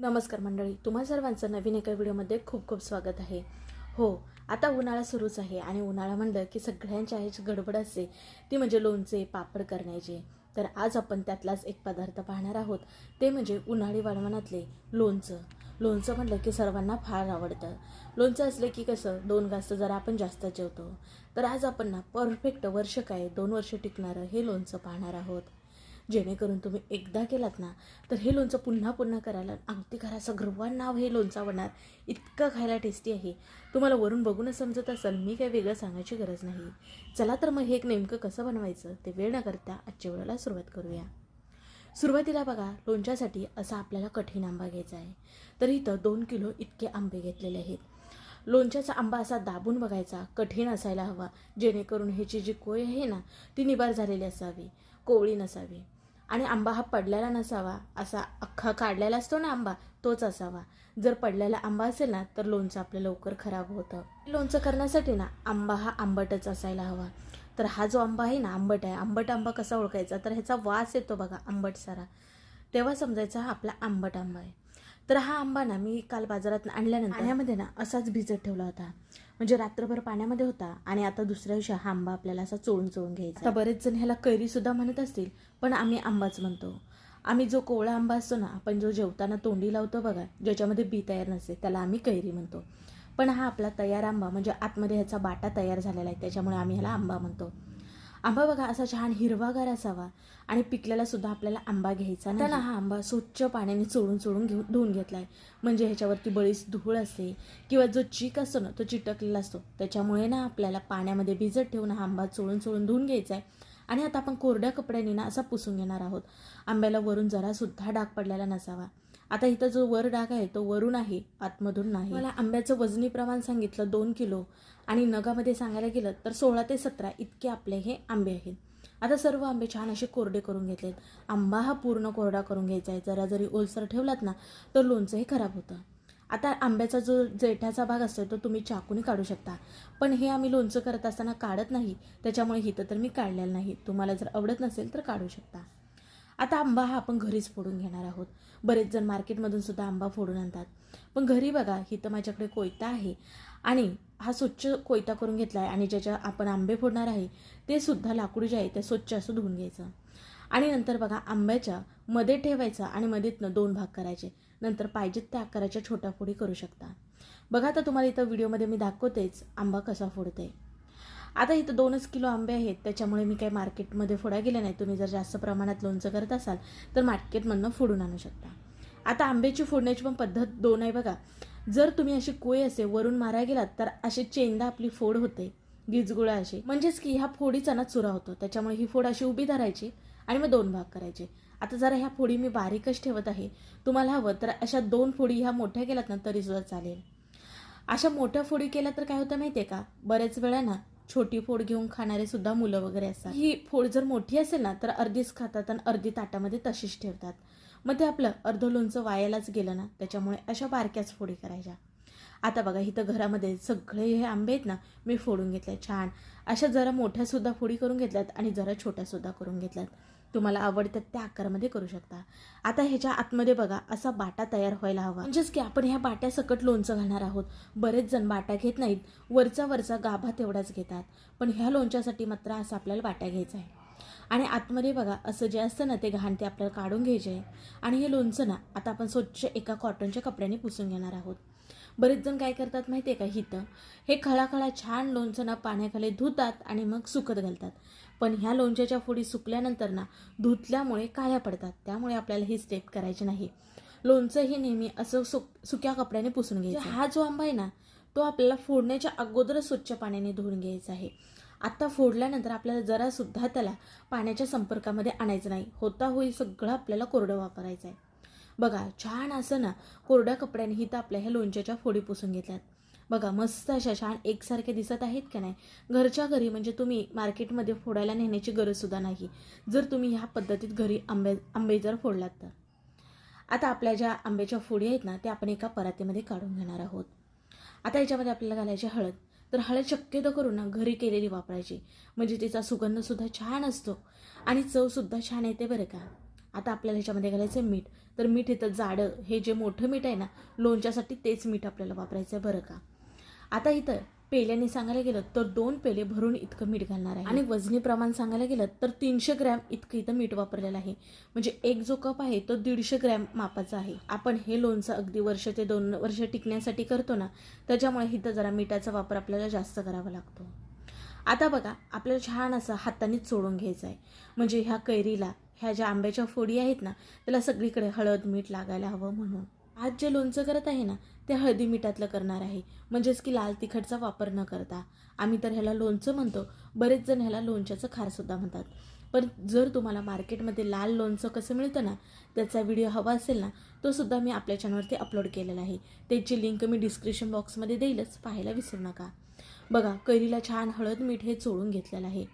नमस्कार मंडळी तुम्हा सर्वांचं नवीन एका व्हिडिओमध्ये खूप खूप स्वागत आहे. हो आता उन्हाळा सुरूच आहे आणि उन्हाळा म्हणलं की सगळ्यांच्या ह्याची गडबड असते. ती म्हणजे लोणचे पापड करण्याचे. तर आज आपण त्यातलाच एक पदार्थ पाहणार आहोत. ते म्हणजे उन्हाळी वाळवणातले लोणचं. लोणचं म्हटलं की सर्वांना फार आवडतं. लोणचं असलं की कसं दोन घास जरा आपण जास्त जेवतो. तर आज आपण ना परफेक्ट वर्ष काय दोन वर्ष टिकणारं हे लोणचं पाहणार आहोत. जेणेकरून तुम्ही एकदा केलात ना तर हे लोणचं पुन्हा पुन्हा करायला अगदी घरा सगळं नाव हे लोणचं आवडणार. इतकं खायला टेस्टी आहे. तुम्हाला वरून बघूनच समजत असेल मी काही वेगळं सांगायची गरज नाही. चला तर मग हे एक नेमकं कसं बनवायचं ते वेळ न करता आजच्या वेळेला सुरुवात करूया. सुरुवातीला बघा लोणच्यासाठी असा आपल्याला कठीण आंबा घ्यायचा आहे. तर इथं दोन किलो इतके आंबे घेतलेले आहेत. लोणच्याचा आंबा असा दाबून बघायचा कठीण असायला हवा जेणेकरून ह्याची जी कोय आहे ना ती निबार झालेली असावी कोवळी नसावी. आणि आंबा हा पडलेला नसावा असा अख्खा काढलेला असतो ना आंबा तोच असावा. जर पडलेला आंबा असेल ना तर लोणचं आपलं लवकर खराब होतं. लोणचं करण्यासाठी ना आंबा हा आंबटच असायला हवा. तर हा जो आंबा आहे ना आंबट आहे. आंबट आंबा कसा ओळखायचा? तर ह्याचा वास येतो बघा आंबट सारा. तेव्हा समजायचा हा आपला आंबट आंबा आहे. तर हा आंबा ना मी काल बाजारात आणल्यानंतर पाण्यामध्ये? ना असाच भिजत ठेवला होता. म्हणजे रात्रभर पाण्यामध्ये होता आणि आता दुसऱ्या दिवशी हा आंबा आपल्याला असा चोळून चोळून घ्यायचा. आता बरेच जण ह्याला कैरी सुद्धा म्हणत असतील पण आम्ही आंबाच म्हणतो. आम्ही जो कोवळा आंबा असतो ना आपण जो जेवताना तोंडी लावतो बघा ज्याच्यामध्ये बी तयार नसते त्याला आम्ही कैरी म्हणतो. पण हा आपला तयार आंबा म्हणजे आतमध्ये ह्याचा बाटा तयार झालेला आहे त्याच्यामुळे आम्ही ह्याला आंबा म्हणतो. आंबा बघा असा छान हिरवागार असावा. आणि पिकलेला सुद्धा आपल्याला आंबा घ्यायचा त्याला हा आंबा स्वच्छ पाण्याने चोळून चोळून घेऊन धुवून आहे म्हणजे ह्याच्यावरती बळीस धूळ असते किंवा जो चीक असतो ना तो चिटकलेला असतो. त्याच्यामुळे ना आपल्याला पाण्यामध्ये भिजत ठेवून हा आंबा चोळून चोळून धुवून घ्यायचा आहे आणि आता आपण कोरड्या कपड्याने ना असा पुसून घेणार आहोत. आंब्याला वरून जरासुद्धा डाग पडलेला नसावा. आता इथं जो वर डाग आहे तो वरून आहे आतमधून नाही. मला आंब्याचं वजनी प्रमाण सांगितलं दोन किलो. आणि नगामध्ये सांगायला गेलं तर सोळा ते सतरा इतके आपले हे आंबे आहेत. आता सर्व आंबे छान असे कोरडे करून घेतलेत. आंबा हा पूर्ण कोरडा करून घ्यायचा आहे. जरा जरी ओलसर ठेवलात ना तर लोणचं हे खराब होतं. आता आंब्याचा जो जेठाचा भाग असतो तो तुम्ही चाकूने काढू शकता. पण हे आम्ही लोणचं करत असताना काढत नाही. त्याच्यामुळे हिथं तर मी काढलेलं नाही. तुम्हाला जर आवडत नसेल तर काढू शकता. आता आंबा हा आपण घरीच फोडून घेणार आहोत. बरेच जण मार्केटमधून सुद्धा आंबा फोडून आणतात. पण घरी बघा हिथं माझ्याकडे कोयता आहे. आणि हा स्वच्छ कोयता करून घेतला आहे आणि ज्याच्या आपण आंबे फोडणार आहे ते सुद्धा लाकूड जे आहे ते स्वच्छ असं धुवून घ्यायचं. आणि नंतर बघा आंब्याच्या मध्ये ठेवायचा आणि मध्येतनं दोन भाग करायचे. नंतर पाहिजेत त्या आकाराच्या छोट्या फोडी करू शकता. बघा आता तुम्हाला इथं व्हिडिओमध्ये मी दाखवतेच आंबा कसा फोडते आता इथं दोनच किलो आंबे आहेत त्याच्यामुळे मी काही मार्केटमध्ये फोडा गेले नाही. तुम्ही जर जास्त प्रमाणात लोणचं करत असाल तर मार्केटमधनं फोडून आणू शकता. आता आंब्याची फोडण्याची पण पद्धत दोन आहे बघा. जर तुम्ही अशी कोय असे वरून मारा गेलात तर अशी चेंदा आपली फोड होते गिजगुळा अशी म्हणजेच की ह्या फोडीचा ना चुरा होतो त्याच्यामुळे ही फोड अशी उभी धरायची आणि मग दोन भाग करायचे. आता जरा ह्या फोडी मी बारीकच ठेवत आहे. तुम्हाला हवं तर अशा दोन फोडी ह्या मोठ्या केल्यात ना तरीसुद्धा चालेल. अशा मोठ्या फोडी केल्या तर काय होतं माहिती आहे का? बऱ्याच वेळा ना छोटी फोड घेऊन खाणारे सुद्धा मुलं वगैरे असतात. ही फोड जर मोठी असेल ना तर अर्धीच खातात आणि अर्धी ताटामध्ये तशीच ठेवतात. मग ते आपलं अर्ध लोणचं वायालाच गेलं ना त्याच्यामुळे अशा बारक्याच फोडी करायच्या. आता बघा इथं घरामध्ये सगळे हे आंबे आहेत ना मी फोडून घेतले छान. अशा जरा मोठ्यासुद्धा फोडी करून घेतल्यात आणि जरा छोट्यासुद्धा करून घेतल्यात. तुम्हाला आवडतात त्या आकारामध्ये करू शकता. आता ह्याच्या आतमध्ये बघा असा बाटा तयार व्हायला हवा. म्हणजेच की आपण ह्या बाट्या सकट लोणचं घालणार आहोत. बरेच जण बाटा घेत नाहीत. वरचा वरचा गाभा तेवढाच घेतात. पण ह्या लोणच्यासाठी मात्र असं आपल्याला बाट्या घ्यायचा आहे. आणि आतमध्ये बघा असं जे असतं ना ते घाण ते आपल्याला काढून घ्यायचे आहे. आणि हे लोणचं ना आता आपण स्वच्छ एका कॉटनच्या कपड्याने पुसून घेणार आहोत. बरेच जण काय करतात माहिती आहे का हिथं हे खळाखळा छान लोणचं ना पाण्याखाली धुतात आणि मग सुकत घालतात. पण ह्या लोणच्याच्या फोडी सुकल्यानंतर ना धुतल्यामुळे काळ्या पडतात. त्यामुळे आपल्याला ही स्टेप करायची नाही. लोणचं हे नेहमी असं सुक सुक्या कपड्याने पुसून घ्यायचं. म्हणजे हा जो आंबा आहे ना तो आपल्याला फोडण्याच्या अगोदरच स्वच्छ पाण्याने धुवून घ्यायचा आहे. आत्ता फोडल्यानंतर आपल्याला जरासुद्धा त्याला पाण्याच्या संपर्कामध्ये आणायचं नाही. होता होई सगळं आपल्याला कोरडं वापरायचं आहे. बघा छान असं ना कोरड्या कपड्याने ही आपल्या ह्या लोणच्याच्या फोडी पुसून घेतल्यात. बघा मस्त अशा छान एकसारखे दिसत आहेत का नाही? घरच्या घरी म्हणजे तुम्ही मार्केटमध्ये फोडायला नेण्याची गरजसुद्धा नाही. जर तुम्ही ह्या पद्धतीत घरी आंबे आंबे जर फोडलात तर. आता आपल्या ज्या आंब्याच्या फोडी आहेत ना त्या आपण एका परातीमध्ये काढून घेणार आहोत. आता याच्यामध्ये आपल्याला घालायची हळद. तर हळद शक्यतो करून ना घरी केलेली वापरायची. म्हणजे तिचा सुगंधसुद्धा छान असतो. आणि चवसुद्धा छान येते बरं का? आता आपल्याला ह्याच्यामध्ये घालायचं आहे मीठ. तर मीठ इथं जाडं हे जे मोठं मीठ आहे ना लोणच्यासाठी तेच मीठ आपल्याला वापरायचं आहे बरं का. आता इथं पेल्याने सांगायला गेलं तर दोन पेले भरून इतकं मीठ घालणार आहे. आणि वजनी प्रमाण सांगायला गेलं तर तीनशे ग्रॅम इतकं इथं मीठ वापरलेलं आहे. म्हणजे एक जो कप आहे तो दीडशे ग्रॅम मापाचा आहे. आपण हे लोणचं अगदी वर्ष ते दोन वर्ष टिकण्यासाठी करतो ना त्याच्यामुळे इथं जरा मिठाचा वापर आपल्याला जास्त करावा लागतो. आता बघा आपल्याला छान असं हाताने चोळून घ्यायचं आहे म्हणजे ह्या कैरीला ह्या ज्या आंब्याच्या फोडी आहेत ना त्याला सगळीकडे हळद मीठ लागायला हवं म्हणून. आज जे लोणचं करत आहे ना ते हळदी मिठातलं करणार आहे. म्हणजेच की लाल तिखटचा वापर न करता. आम्ही तर ह्याला लोणचं म्हणतो. बरेच जण ह्याला लोणच्याचं खारसुद्धा म्हणतात. पण जर तुम्हाला मार्केटमध्ये लाल लोणचं कसं मिळतं ना त्याचा व्हिडिओ हवा असेल ना तो सुद्धा मी आपल्या चॅनलवरती अपलोड केलेला आहे. त्याची लिंक मी डिस्क्रिप्शन बॉक्समध्ये देईलच पाहायला विसरू नका. बघा कैरीला छान हळद मीठ हे चोळून घेतलेलं आहे.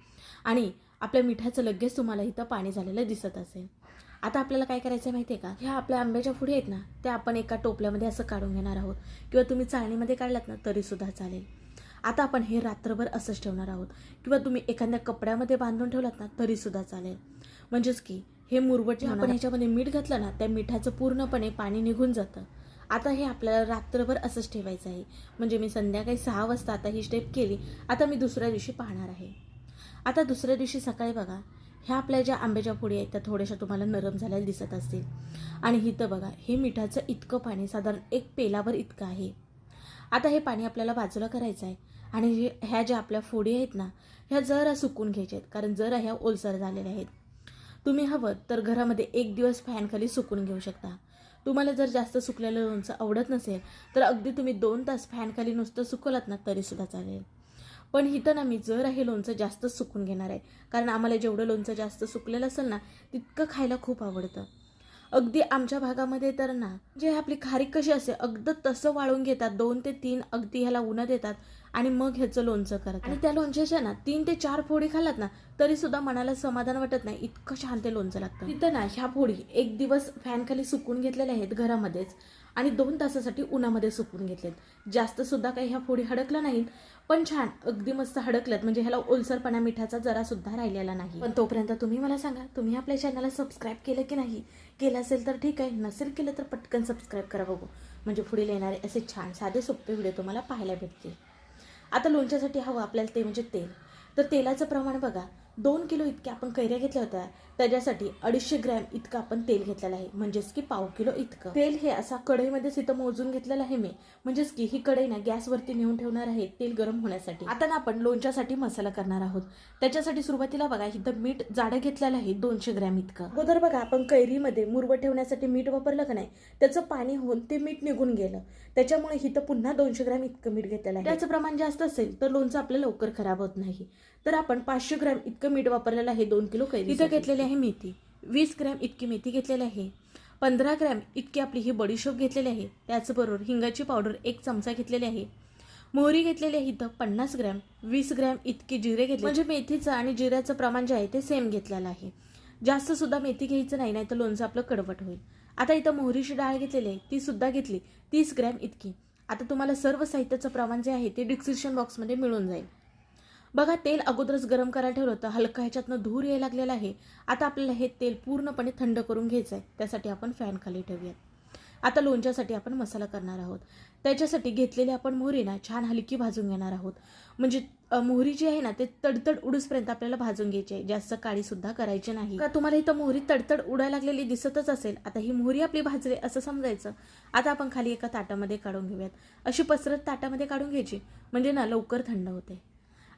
आणि आपल्या मिठाचं लगेच तुम्हाला इथं पाणी झालेलं दिसत असेल. आता आपल्याला काय करायचं आहे माहिती आहे का? ह्या आपल्या आंब्याच्या फुडी आहेत ना त्या आपण एका टोपल्यामध्ये असं काढून घेणार आहोत. किंवा तुम्ही चाळणीमध्ये काढलात ना तरीसुद्धा चालेल. आता आपण हे रात्रभर असंच ठेवणार आहोत. किंवा तुम्ही एखाद्या कपड्यामध्ये बांधून ठेवलात ना तरीसुद्धा चालेल. म्हणजेच की हे मुरवट आपण ह्याच्यामध्ये मीठ घातलं ना त्या मिठाचं पूर्णपणे पाणी निघून जातं. आता हे आपल्याला रात्रभर असंच ठेवायचं आहे. म्हणजे मी संध्याकाळी सहा वाजता आता ही स्टेप केली. आता मी दुसऱ्या दिवशी पाहणार आहे. आता दुसऱ्या दिवशी सकाळी बघा ह्या आपल्या ज्या आंब्याच्या फोडी आहेत त्या थोड्याशा तुम्हाला नरम झालेल्या दिसत असतील. आणि इथं बघा हे मिठाचं इतकं पाणी साधारण एक पेलावर इतकं आहे. आता हे पाणी आपल्याला बाजूला करायचं आहे. आणि ह्या ज्या आपल्या फोडी आहेत ना ह्या जरा सुकून घ्यायच्या आहेत कारण जरा ह्या ओलसर झालेल्या आहेत. तुम्ही हवं तर घरामध्ये एक दिवस फॅनखाली सुकून घेऊ शकता. तुम्हाला जर जास्त सुकलेलं लोणचं आवडत नसेल तर अगदी तुम्ही दोन तास फॅनखाली नुसतं सुकवलात ना तरीसुद्धा चालेल. पण इथं ना मी जर हे लोणचं जास्त सुकून घेणार आहे कारण आम्हाला जेवढं लोणचं जास्त सुकलेलं असेल ना तितकं खायला खूप आवडतं. अगदी आमच्या भागामध्ये तर ना जे आपली खारीक कशी असते अगदी तसं वाळून घेतात दोन ते तीन अगदी ह्याला उन्हा देतात आणि मग ह्याचं लोणचं करतात. आणि त्या लोणच्याच्या ना तीन ते चार फोडी खालात ना तरी सुद्धा मनाला समाधान वाटत नाही इतकं छान ते लोणचं लागतं. तिथं ना ह्या फोडी एक दिवस फॅनखाली सुकून घेतलेल्या आहेत घरामध्येच. आणि दोन तासासाठी उन्हामध्ये सुकून घेतलेत. जास्त सुद्धा काही ह्या फोडी हडकल्या नाहीत पण छान. अगदी मस्त हडकल्यात. म्हणजे ह्याला ओलसरपणा मिठाचा जरा सुद्धा राहिलेला नाही. पण तोपर्यंत तुम्ही मला सांगा तुम्ही आपल्या चॅनलला सबस्क्राईब केलं की नाही? केलं असेल तर ठीक आहे. नसेल केलं तर पटकन सबस्क्राईब करा बघू. म्हणजे पुढे येणारे असे छान साधे सोपे व्हिडिओ तुम्हाला पाहायला भेटतील. आता लोणच्यासाठी हवं आपल्याला ते म्हणजे तेल. तर तेलाचं प्रमाण बघा. दोन किलो इतके आपण कैऱ्या घेतल्या होत्या त्याच्यासाठी अडीचशे ग्रॅम इतकं आपण तेल घेतलेलं आहे. म्हणजेच की पाव किलो इतकं. तेल हे असा कढईमध्येच इथं मोजून घेतलेलं आहे मी. म्हणजेच की ही कढई ना गॅसवरती नेऊन ठेवणार आहे तेल गरम होण्यासाठी. आता ना आपण लोणच्यासाठी मसाला करणार आहोत. त्याच्यासाठी सुरुवातीला बघा इथं मीठ जाडं घेतलेलं आहे दोनशे ग्रॅम इतकं. अगोदर बघा आपण कैरीमध्ये मुरवं ठेवण्यासाठी मीठ वापरलं का नाही त्याचं पाणी होऊन ते मीठ निघून गेलं. त्याच्यामुळे इथं पुन्हा दोनशे ग्रॅम इतकं मीठ घेतलेलं आहे. त्याचं प्रमाण जास्त असेल तर लोणचं आपलं लवकर खराब होत नाही. तर आपण पाचशे ग्रॅम इतकं मीठ वापरलेलं आहे दोन किलो कैरी इथं घेतलेली आहे मेथी. वीस ग्रॅम इतकी मेथी घेतलेली आहे. पंधरा ग्रॅम इतकी आपली ही बडीशोप घेतलेली आहे. त्याचबरोबर हिंगाची पावडर एक चमचा घेतलेली आहे. मोहरी घेतलेली आहे इथं पन्नास ग्रॅम. वीस ग्रॅम इतके जिरे घेतले म्हणजे मेथीचं आणि जिऱ्याचं प्रमाण जे आहे ते सेम घेतलेलं आहे. जास्त सुद्धा मेथी घ्यायचं नाही नाही तर लोणचं आपलं कडवट होईल. आता इथं मोहरीची डाळ घेतलेली आहे ती सुद्धा घेतली. तीस ग्रॅम इतकी. आता तुम्हाला सर्व साहित्याचं प्रमाण जे आहे ते डिस्क्रिप्शन बॉक्समध्ये मिळून जाईल. बघा तेल अगोदरच गरम करायला ठेवलं होतं. हलका ह्याच्यातनं धूर यायला लागलेला आहे. आता आपल्याला हे तेल पूर्णपणे थंड करून घ्यायचं आहे त्यासाठी आपण फॅन खाली ठेवूयात. आता लोणच्यासाठी आपण मसाला करणार आहोत. त्याच्यासाठी घेतलेली आपण मोहरी ना छान हलकी भाजून घेणार आहोत. म्हणजे मोहरी जी आहे ना ते तडतड उडूसपर्यंत आपल्याला भाजून घ्यायची आहे. जास्त काळी सुद्धा करायची नाही. का तुम्हाला इथं मोहरी तडतड उडायला लागलेली दिसतच असेल आता ही मोहरी आपली भाजली असं समजायचं. आता आपण खाली एका ताटामध्ये काढून घेऊयात. अशी पसरत ताटामध्ये काढून घ्यायची. म्हणजे ना लवकर थंड होते.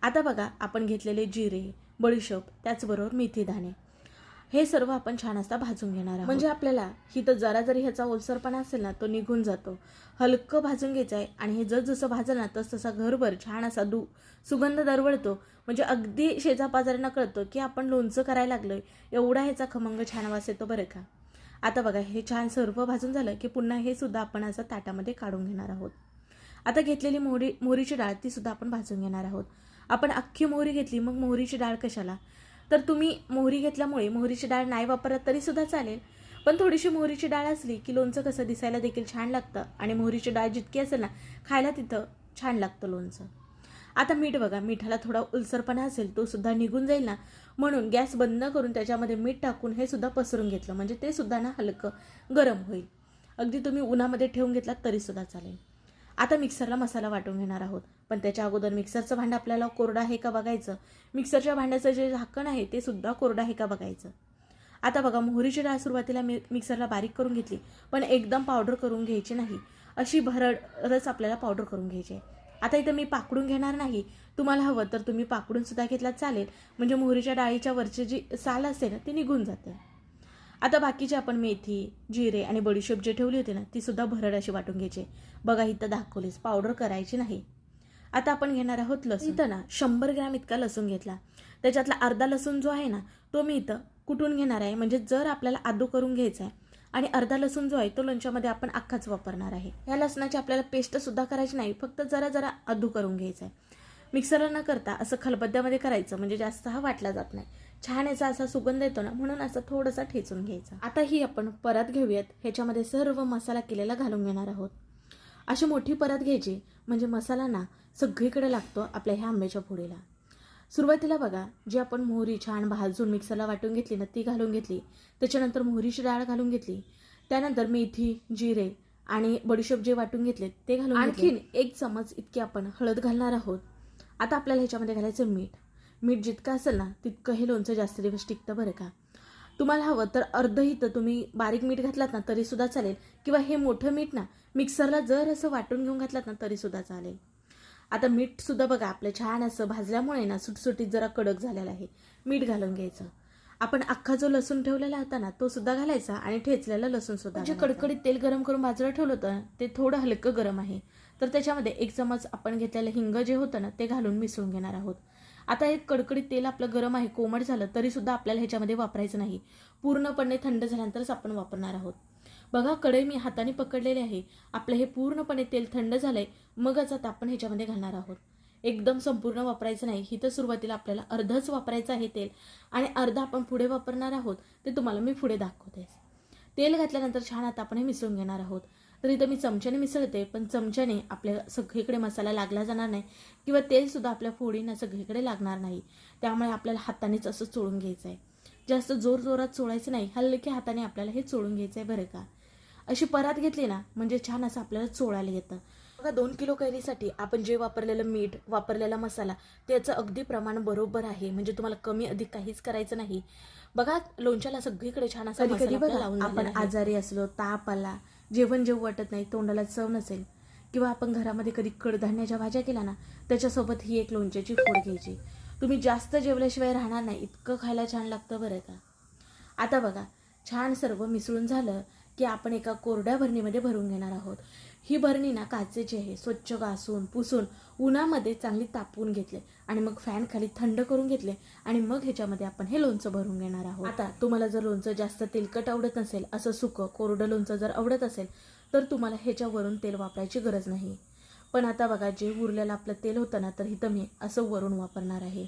आता बघा आपण घेतलेले जिरे बडीशोप त्याचबरोबर मेथी दाणे. हे सर्व आपण छान असता भाजून घेणार आहोत. म्हणजे आपल्याला ही तर जरा जरी ह्याचा ओलसरपणा असेल ना तो निघून जातो. हलकं भाजून घ्यायचं आहे आणि हे जसं भाजलं ना तस तसा घरभर छान असा दू सुगंध दरवळतो. म्हणजे अगदी शेजापाजाऱ्यांना कळतं की आपण लोणचं करायला लागलोय एवढा ह्याचा खमंग छान वास येतो बरं का? आता बघा हे छान सर्व भाजून झालं की पुन्हा हे सुद्धा आपण असं ताटामध्ये काढून घेणार आहोत. आता घेतलेली मोहरी मोहरीची डाळ ती सुद्धा आपण भाजून घेणार आहोत. आपण अख्खी मोहरी घेतली मग मोहरीची डाळ कशाला? तर तुम्ही मोहरी घेतल्यामुळे मोहरीची डाळ नाही वापरत तरीसुद्धा चालेल. पण थोडीशी मोहरीची डाळ असली की लोणचं कसं दिसायला देखील छान लागतं आणि मोहरीची डाळ जितकी असेल ना खायला तिथं छान लागतं लोणचं. आता मीठ बघा मिठाला थोडा उलसरपणा असेल तो सुद्धा निघून जाईल ना? म्हणून गॅस बंद करून त्याच्यामध्ये मीठ टाकून हे सुद्धा पसरून घेतलं. म्हणजे ते सुद्धा ना हलकं गरम होईल. अगदी तुम्ही उन्हामध्ये ठेवून घेतलात तरीसुद्धा चालेल. आता मिक्सरला मसाला वाटून घेणार आहोत. पण त्याच्या अगोदर मिक्सरचं भांडं आपल्याला कोरडं आहे का बघायचं? मिक्सरच्या भांड्याचं जे झाकण आहे ते सुद्धा कोरडं आहे का बघायचं? आता बघा मोहरीची डाळ सुरुवातीला मी मिक्सरला बारीक करून घेतली पण एकदम पावडर करून घ्यायची नाही. अशी भरड रस आपल्याला पावडर करून घ्यायची आहे. आता इथं मी पाकडून घेणार नाही. तुम्हाला हवं तर तुम्ही पाकडून सुद्धा घेतला चालेल. म्हणजे मोहरीच्या डाळीच्या वरची जी साल असेल ना ती निघून जाते. आता बाकीचे आपण मेथी जिरे आणि बडीशेप जे ठेवली होती ना ती सुद्धा भरड अशी वाटून घ्यायची. बघा इथं दाखवलीच. पावडर करायची नाही. आता आपण घेणार आहोत लसूण. इथं ना शंभर ग्रॅम इतका लसूण घेतला. त्याच्यातला अर्धा लसूण जो आहे ना तो मी इथं कुटून घेणार आहे? म्हणजे जर आपल्याला आदू करून घ्यायचा आहे आणि अर्धा लसूण जो आहे तो लोणच्यामध्ये आपण अख्खाच वापरणार आहे. या लसणाची आपल्याला पेस्टसुद्धा करायची नाही फक्त जरा जरा आदू करून घ्यायचा आहे. मिक्सरला न करता असं खलबद्द्यामध्ये करायचं म्हणजे जास्त हा वाटला जात नाही. छान याचा असा सुगंध येतो ना म्हणून असं थोडंसं ठेचून घ्यायचा. आता ही आपण परत घेऊयात. ह्याच्यामध्ये सर्व मसाला केलेला घालून घेणार आहोत. अशी मोठी परत घ्यायची म्हणजे मसाला ना सगळीकडे लागतो आपल्या ह्या आंब्याच्या फोडीला सुरुवातीला बघा जी आपण मोहरी छान भाजून मिक्सरला वाटून घेतली ना ती घालून घेतली. त्याच्यानंतर मोहरीची डाळ घालून घेतली. त्यानंतर मेथी जिरे आणि बडीशोप जे वाटून घेतले ते घालून आणखीन एक चमच इतकी आपण हळद घालणार आहोत. आता आपल्याला ह्याच्यामध्ये घालायचं मीठ. मीठ जितकं असेल ना तितकं हे लोणचं जास्त दिवस टिकतं बरं का? तुम्हाला हवं तर अर्ध इथं तुम्ही बारीक मीठ घातलात ना तरीसुद्धा चालेल. किंवा हे मोठं मीठ ना मिक्सरला जर असं वाटून घेऊन घातलात ना तरीसुद्धा चालेल. आता मीठ सुद्धा बघा आपलं छान असं भाजल्यामुळे ना सुटसुटीत जरा कडक झालेला आहे. मीठ घालून घ्यायचं. आपण अख्खा जो लसूण ठेवलेला होता ना तो सुद्धा घालायचा आणि ठेचलेलं लसूण सुद्धा जे कडकडीत तेल गरम करून बाजूला ठेवलं होतं ते थोडं हलकं गरम आहे. तर त्याच्यामध्ये एक चमच आपण घेतलेलं हिंग जे होतं ना ते घालून मिसळून घेणार आहोत. आता एक कडकडीत तेल आपलं गरम आहे कोमट झालं तरीसुद्धा आपल्याला ह्याच्यामध्ये वापरायचं नाही. पूर्णपणे थंड झाल्यानंतरच आपण वापरणार आहोत. बघा कढई मी हाताने पकडलेले आहे. आपलं हे पूर्णपणे तेल थंड झालं आहे मगच आता आपण ह्याच्यामध्ये घालणार आहोत. एकदम संपूर्ण वापरायचं नाही. ही तर सुरुवातीला आपल्याला अर्धच वापरायचं आहे तेल आणि अर्ध आपण पुढे वापरणार आहोत ते तुम्हाला मी पुढे दाखवते. तेल घातल्यानंतर छान आता आपण हे मिसळून घेणार आहोत. तर इथं मी चमच्याने मिसळते पण चमच्याने आपल्या सगळीकडे मसाला लागला जाणार नाही किंवा तेलसुद्धा आपल्या फोडींना सगळीकडे लागणार नाही. त्यामुळे आपल्याला हातानेच असं चोळून घ्यायचं आहे. जास्त जोर जोरात चोळायचं नाही हलके हाताने आपल्याला हे चोळून घ्यायचं आहे बरं का. अशी परात घेतली ना म्हणजे छान असं आपल्याला चोळायला येतं. बघा दोन किलो कैरीसाठी आपण जे वापरलेलं मीठ वापरलेला मसाला त्याचं अगदी प्रमाण बरोबर आहे. म्हणजे तुम्हाला कमी अधिक काहीच करायचं नाही. बघा लोणच्याला सगळीकडे छान असं कधी- बघा, आपण आजारी असलो ताप आला जेवण जेव वाटत नाही तोंडाला चव नसेल किंवा आपण घरामध्ये कधी कडधान्याच्या भाज्या केल्या ना त्याच्यासोबत ही एक लोणच्याची फोड घ्यायची. तुम्ही जास्त जेवल्याशिवाय राहणार नाही इतकं खायला छान लागतं बरं का? आता बघा छान सर्व मिसळून झालं की आपण एका कोरड्या भरणीमध्ये भरून घेणार आहोत. ही भरणी ना काचेची आहे. स्वच्छ घासून पुसून उन्हामध्ये चांगली तापवून घेतले आणि मग फॅन खाली थंड करून घेतले आणि मग ह्याच्यामध्ये आपण हे लोणचं भरून घेणार आहोत. आता तुम्हाला जर लोणचं जास्त तेलकट आवडत नसेल असं सुकं कोरडं लोणचं जर आवडत असेल तर तुम्हाला ह्याच्यावरून तेल वापरायची गरज नाही. पण आता बघा जे उरलेलं आपलं तेल होतं ना तर इथं मी असं वरून वापरणार आहे.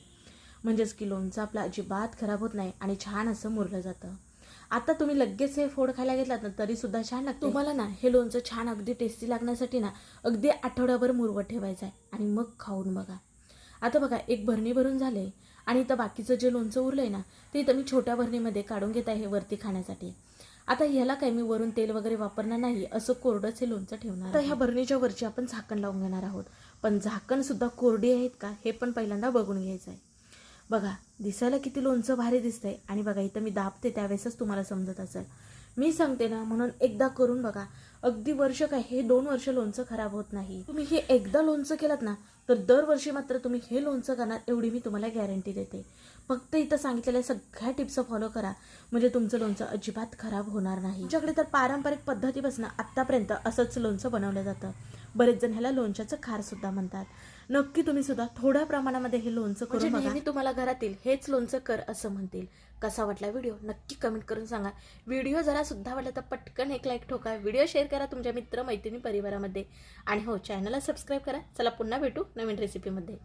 म्हणजेच की लोणचं आपलं अजिबात खराब होत नाही आणि छान असं मुरलं जातं. आता तुम्ही लगेच हे फोड खायला घेतलात ना तरी सुद्धा छान लागतं. तुम्हाला ना हे लोणचं छान अगदी टेस्टी लागण्यासाठी ना अगदी आठवड्याभर मुरवत ठेवायचं आहे. आणि मग खाऊन बघा. आता बघा एक भरणी भरून झाले. आणि इथं बाकीचं जे लोणचं उरलंय ना ते इथं मी छोट्या भरणीमध्ये काढून घेत आहे वरती खाण्यासाठी. आता ह्याला काय मी वरून तेल वगैरे वापरणार नाही असं कोरडंच हे लोणचं ठेवणार तर ह्या भरणीच्या वरची आपण झाकण लावून घेणार आहोत. पण झाकण सुद्धा कोरडी आहेत का हे पण पहिल्यांदा बघून घ्यायचं आहे. बघा दिसायला किती लोणचं भारी दिसतंय. आणि बघा इथं मी दाबते त्यावेळेसच तुम्हाला समजत असेल. मी सांगते ना म्हणून एकदा करून बघा. अगदी वर्ष काय हे दोन वर्ष लोणचं खराब होत नाही. तुम्ही हे एकदा लोणचं केलात ना तर दरवर्षी मात्र तुम्ही हे लोणचं करणार एवढी मी तुम्हाला गॅरंटी देते. फक्त इथं सांगितलेल्या सगळ्या टिप्स फॉलो करा. म्हणजे तुमचं लोणचं अजिबात खराब होणार नाही. तुमच्याकडे तर पारंपरिक पद्धतीपासून आत्तापर्यंत असंच लोणचं बनवलं जातं. बरेच जण ह्याला लोणच्याचं खार सुद्धा म्हणतात. नक्की तुम्ही सुद्धा थोड्या प्रमाणामध्ये हे लोणचं करून बघा. मी तुम्हाला घरातील हेच लोणचं कर असं म्हणतील. कसा वाटला व्हिडिओ? नक्की कमेंट करून सांगा. व्हिडिओ जरा सुद्धा वाटला तर पटकन एक लाईक ठोका. व्हिडिओ शेअर करा तुमच्या मित्र मैत्रिणी परिवारामध्ये. आणि हो चॅनलला सबस्क्राईब करा. चला पुन्हा भेटू नवीन रेसिपीमध्ये